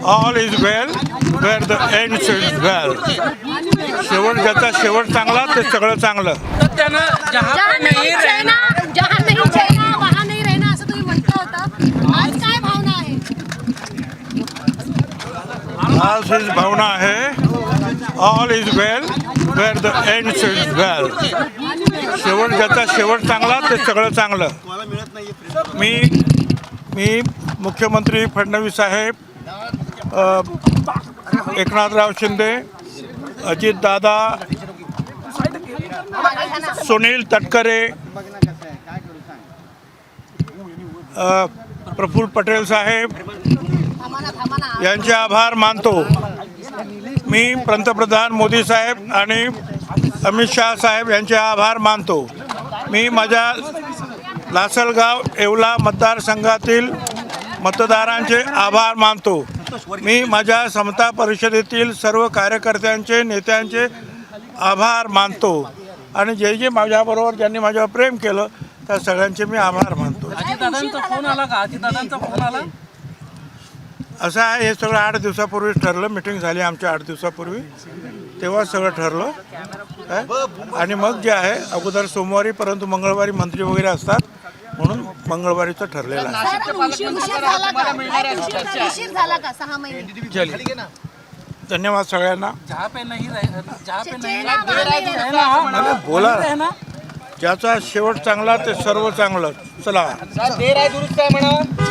All is well where the end is well शेवट ज्याचा शेवट चांगला ते सगळं चांगलं. तर त्यानं जहा पे जहाँ नाही नहीं रहना रहना जहाँ नहीं रहना वहाँ नहीं रहना असं तुम्ही म्हटलं होतं. आज काय भावना आहे? आज भावना आहे. All is well where the end is well शेवट ज्याचा शेवट चांगला ते सगळं चांगलं. मी मी मुख्यमंत्री फडणवीस साहेब एकनाथराव शिंदे अजितदादा सुनील तटकरे प्रफुल्ल पटेल साहेब यांचे आभार मानतो. मी पंतप्रधान मोदी साहेब आणि अमित शाह साहेब यांचे आभार मानतो. मी माझ्या लासलगाव येवला मतदारसंघातील मतदारांचे आभार मानतो. मी माझ्या समता परिषदेतील सर्व कार्यकर्त्यांचे नेत्यांचे आभार मानतो. आणि जे जे माझ्याबरोबर ज्यांनी माझ्यावर प्रेम केलं त्या सगळ्यांचे मी आभार मानतो. अजितदादांचा फोन आला का? अजितदादांचा फोन आला? असं आहे हे सगळं आठ दिवसापूर्वी ठरलं. मिटिंग झाली आमच्या आठ दिवसापूर्वी. तेव्हा सगळं ठरलं. काय? आणि मग जे आहे अगोदर सोमवारी परंतु मंगळवारी मंत्री वगैरे असतात. म्हणून मंगळवारीचं ठरलेलं आहे. सर, उशीर उशीर झाला का? उशीर उशीर झाला का? सहा महिने. चल. धन्यवाद सगळ्यांना. जहा पे नाही रह जहा पे नाही. चेना वहाँ नहीं रहना. रहना हाँ, नाही, बोला. ज्याचा शेवट चांगला ते सर्व चांगलं. चला. देर आहे दुरुस्त आहे म्हणा.